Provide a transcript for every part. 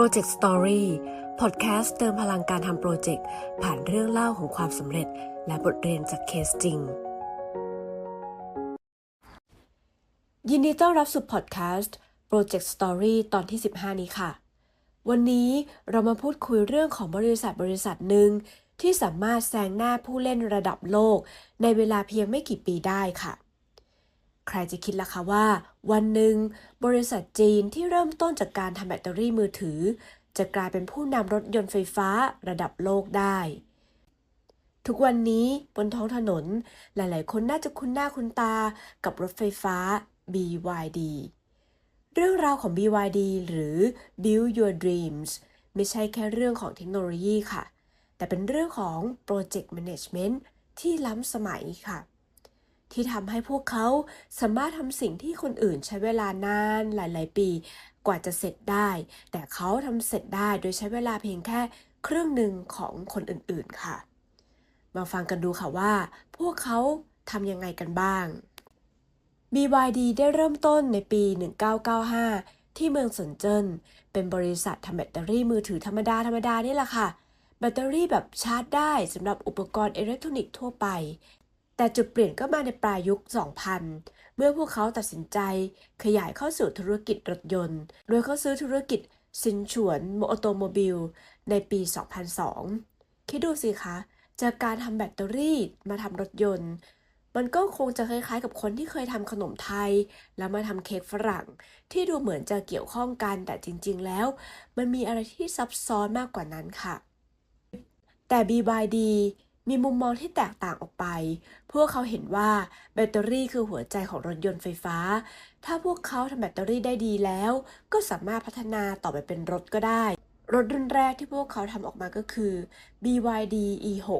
Project Story พอดแคสต์เติมพลังการทำโปรเจกต์ผ่านเรื่องเล่าของความสำเร็จ และบทเรียนจากเคสจริง ยินดีต้อนรับสู่พอดแคสต์ Project Story ตอนที่ 15 นี้ค่ะ วันนี้เรามาพูดคุยเรื่องของบริษัทบริษัทหนึ่งที่สามารถแซงหน้าผู้เล่นระดับโลก ในเวลาเพียงไม่กี่ปีได้ค่ะ ใครจะคิดล่ะคะว่า วันหนึ่ง บริษัทจีนที่เริ่มต้นจากการทำแบตเตอรี่มือถือ จะกลายเป็นผู้นำรถยนต์ไฟฟ้าระดับโลกได้ ทุกวันนี้บนท้องถนนหลาย ๆ คนน่าจะคุ้นหน้าคุ้นตากับรถไฟฟ้า BYD เรื่องราวของ BYD หรือ Build Your Dreams ไม่ใช่แค่เรื่องของเทคโนโลยีค่ะ แต่เป็นเรื่องของ Project Management ที่ล้ำสมัยค่ะ ที่ทำให้พวกเขาสามารถทำสิ่งที่คนอื่นใช้เวลานานหลาย ๆ ปีกว่าจะเสร็จได้ แต่เขาทำเสร็จได้โดยใช้เวลาเพียงแค่ครึ่งหนึ่งของคนอื่น ๆ ค่ะ มาฟังกันดูค่ะว่า พวกเขาทำยังไงกันบ้าง BYD ได้เริ่มต้นในปี 1995 ที่เมืองสนเจิ้น เป็นบริษัททำแบตเตอรี่มือถือธรรมดา ธรรมดานี่แหละค่ะ แบตเตอรี่แบบชาร์จได้สำหรับอุปกรณ์อิเล็กทรอนิกส์ทั่วไป แต่จุดเปลี่ยนก็มาในปลายยุค 2000 เมื่อพวกเขาตัดสินใจขยายเข้าสู่ธุรกิจรถยนต์ โดยเขาซื้อธุรกิจซินฉวนโมอโตโมบิล ในปี 2002 คิดดูสิคะ จากการทำแบตเตอรี่มาทำรถยนต์ มันก็คงจะคล้ายๆกับคนที่เคยทำขนมไทย แล้วมาทำเค้กฝรั่ง ที่ดูเหมือนจะเกี่ยวข้องกันแต่จริงๆแล้ว มันมีอะไรที่ซับซ้อนมากกว่านั้นค่ะ แต่ BYD มีมุมมองที่แตกต่างออกไป พวกเขาเห็นว่าแบตเตอรี่คือหัวใจของรถยนต์ไฟฟ้า ถ้าพวกเขาทำแบตเตอรี่ได้ดีแล้ว ก็สามารถพัฒนาต่อไปเป็นรถก็ได้ รถรุ่นแรกที่พวกเขาทำออกมาก็คือ BYD E6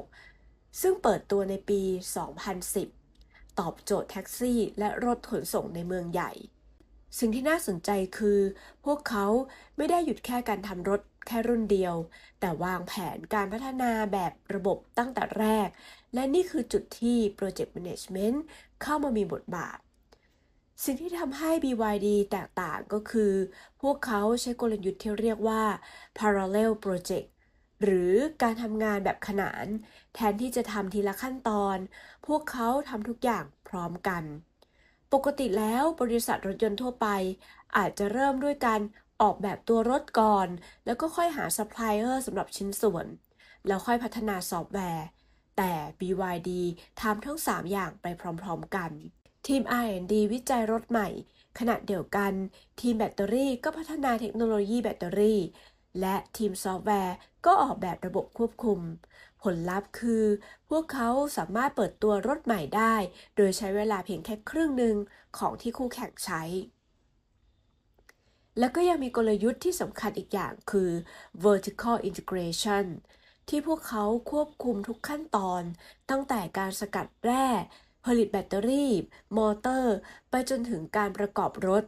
ซึ่งเปิดตัวในปี 2010 ตอบโจทย์แท็กซี่และรถขนส่งในเมืองใหญ่ สิ่งที่น่าสนใจคือ พวกเขาไม่ได้หยุดแค่การทำรถ แค่รุ่นเดียว แต่วางแผนการพัฒนาแบบระบบตั้งแต่แรก และนี่คือจุดที่ Project Management เข้ามามีบทบาท สิ่งที่ทำให้ BYD แตกต่างก็คือ พวกเขาใช้กลยุทธ์ที่เรียกว่า Parallel Project หรือการทำงานแบบขนาน แทนที่จะทำทีละขั้นตอน พวกเขาทำทุกอย่างพร้อมกัน ปกติแล้วบริษัทรถยนต์ทั่วไป อาจจะเริ่มด้วยการ ออกแบบตัวรถก่อน แล้วก็ค่อยหาซัพพลายเออร์สำหรับชิ้นส่วน แล้วค่อยพัฒนาซอฟต์แวร์ แต่ BYD ทำทั้ง 3 อย่างไปพร้อมๆกัน ทีม R&D วิจัยรถใหม่ ขณะเดียวกัน ทีมแบตเตอรี่ก็พัฒนาเทคโนโลยีแบตเตอรี่ และทีมซอฟต์แวร์ก็ออกแบบระบบควบคุม ผลลัพธ์คือ พวกเขาสามารถเปิดตัวรถใหม่ได้ โดยใช้เวลาเพียงแค่ครึ่งหนึ่งของที่คู่แข่งใช้ แล้วก็ยังมีกลยุทธ์ที่สำคัญอีกอย่างคือ vertical integration ที่พวกเขาควบคุมทุกขั้นตอน ตั้งแต่การสกัดแร่ ผลิตแบตเตอรี่ มอเตอร์ ไปจนถึงการประกอบรถ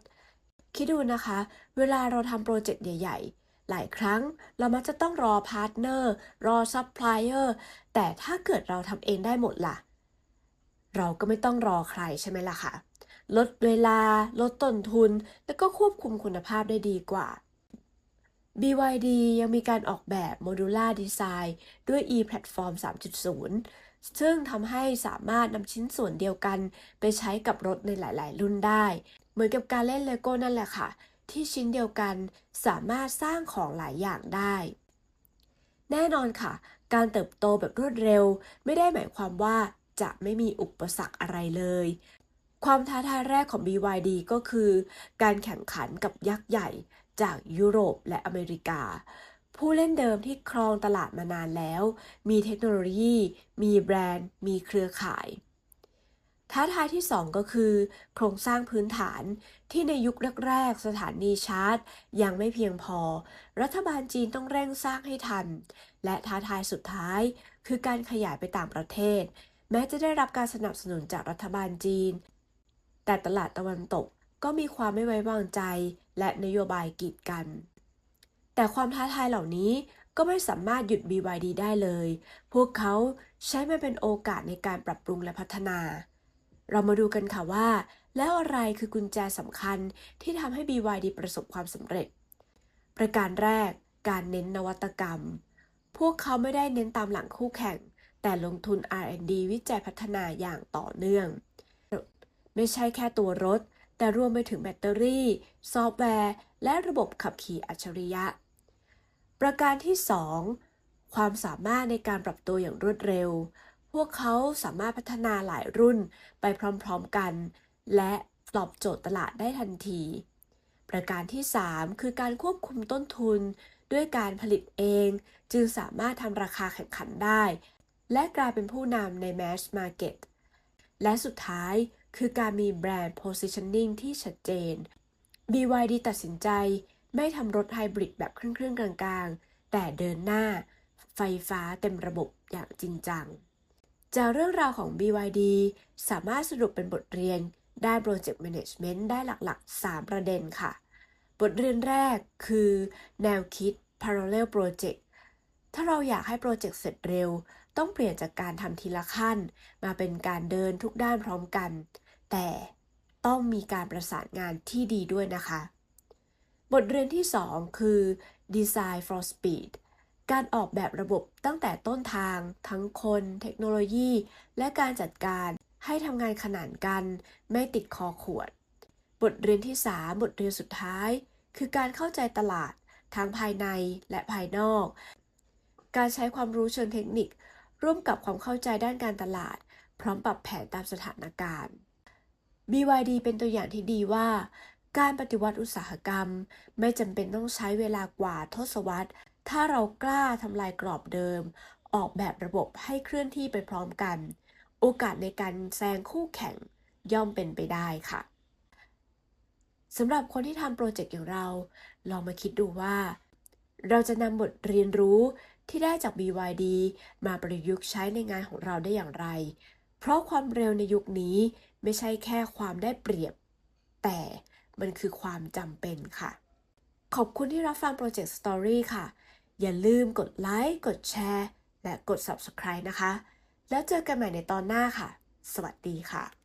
คิดดูนะคะ เวลาเราทำโปรเจกต์ใหญ่ ๆ หลายครั้งเรามักจะต้องรอพาร์ทเนอร์ รอซัพพลายเออร์ แต่ถ้าเกิดเราทำเองได้หมดล่ะ เราก็ไม่ต้องรอใครใช่ไหมล่ะคะ ลดเวลา ลดต้นทุน แล้วก็ควบคุมคุณภาพได้ดีกว่า BYD ยังมีการออกแบบ Modular Design ด้วย e-Platform 3.0 ซึ่งทำให้สามารถนำชิ้นส่วนเดียวกันไปใช้กับรถในหลาย ๆ รุ่นได้ เหมือนกับการเล่นเลโก้นั่นแหละค่ะ ที่ชิ้นเดียวกันสามารถสร้างของหลายอย่างได้ แน่นอนค่ะ การเติบโตแบบรวดเร็ว ไม่ได้หมายความว่าจะไม่มีอุปสรรคอะไรเลย ความท้าทายแรกของ BYD ก็คือ การแข่งขันกับยักษ์ใหญ่จากยุโรปและอเมริกา ผู้เล่นเดิมที่ครองตลาดมานานแล้ว มีเทคโนโลยี มีแบรนด์ มีเครือข่าย ท้าทายที่ 2 ก็คือ โครงสร้างพื้นฐานที่ในยุคแรกๆ สถานีชาร์จ ยังไม่เพียงพอ รัฐบาลจีนต้องเร่งสร้างให้ทัน และท้าทายสุดท้าย คือการขยายไปต่างประเทศ แม้จะได้รับการสนับสนุนจากรัฐบาลจีน แต่ตลาดตะวันตกก็มีความไม่ไว้วางใจและนโยบายกีดกัน แต่ความท้าทายเหล่านี้ก็ไม่สามารถหยุด BYD ได้เลย พวกเขาใช้มันเป็นโอกาสในการปรับปรุงและพัฒนา เรามาดูกันค่ะว่า แล้วอะไรคือกุญแจสำคัญที่ทำให้ BYD ประสบความสำเร็จปประการแรก การเน้นนวัตกรรม พวกเขาไม่ได้เน้นตามหลังคู่แข่ง แต่ลงทุน R&D วิจัยพัฒนาอย่างต่อเนื่อง ไม่ใช่แค่ตัวรถ แต่รวมไปถึงแบตเตอรี่ ซอฟต์แวร์ และระบบขับขี่อัจฉริยะ ประการที่ 2 ความสามารถในการปรับตัวอย่างรวดเร็ว พวกเขาสามารถพัฒนาหลายรุ่นไปพร้อมๆกัน และตอบโจทย์ตลาดได้ทันที ประการที่ 3 คือการควบคุมต้นทุน ด้วยการผลิตเอง จึงสามารถทำราคาแข่งขันได้ และกลายเป็นผู้นำใน Mass Market และสุดท้าย คือการมีแบรนด์ positioning ที่ชัดเจน BYD ตัดสินใจไม่ทำรถไฮบริดแบบครึ่งๆกลางๆ แต่เดินหน้าไฟฟ้าเต็มระบบอย่างจริงจัง จากเรื่องราวของ BYD สามารถสรุปเป็นบทเรียนด้าน Project Management ได้หลักๆ 3 ประเด็นค่ะ บทเรียนแรกคือ แนวคิด Parallel Project ถ้าเราอยากให้โปรเจกต์เสร็จเร็ว ต้องเปลี่ยนจากการทำทีละขั้น มาเป็นการเดินทุกด้านพร้อมกัน แต่ต้องมีการประสานงานที่ดีด้วยนะคะ บทเรียนที่ 2 คือ Design for Speed การออกแบบระบบตั้งแต่ต้นทาง ทั้งคน เทคโนโลยี และการจัดการให้ทำงานขนานกัน ไม่ติดคอขวด บทเรียนที่ 3 บทเรียนสุดท้าย คือการเข้าใจตลาดทั้งภายในและภายนอก การใช้ความรู้เชิงเทคนิค ร่วมกับความเข้าใจด้านการตลาด พร้อมปรับแผนตามสถานการณ์ BYD เป็นตัวอย่างที่ดีว่า การปฏิวัติอุตสาหกรรม ไม่จำเป็นต้องใช้เวลากว่าทศวรรษ ถ้าเรากล้าทำลายกรอบเดิม ออกแบบระบบให้เคลื่อนที่ไปพร้อมกัน โอกาสในการแซงคู่แข่งย่อมเป็นไปได้ค่ะสำหรับคนที่ทำโปรเจกต์อย่างเรา ลองมาคิดดูว่า เราจะนำบทเรียนรู้ ที่ได้จาก BYD มาประยุกต์ใช้ในงานของเราได้อย่างไร เพราะความเร็วในยุคนี้ไม่ใช่แค่ความได้เปรียบ แต่มันคือความจำเป็นค่ะ ขอบคุณที่รับฟัง Project Story ค่ะ อย่าลืมกดไลค์ กดแชร์ และกด Subscribe นะคะ แล้วเจอกันใหม่ในตอนหน้าค่ะ สวัสดีค่ะ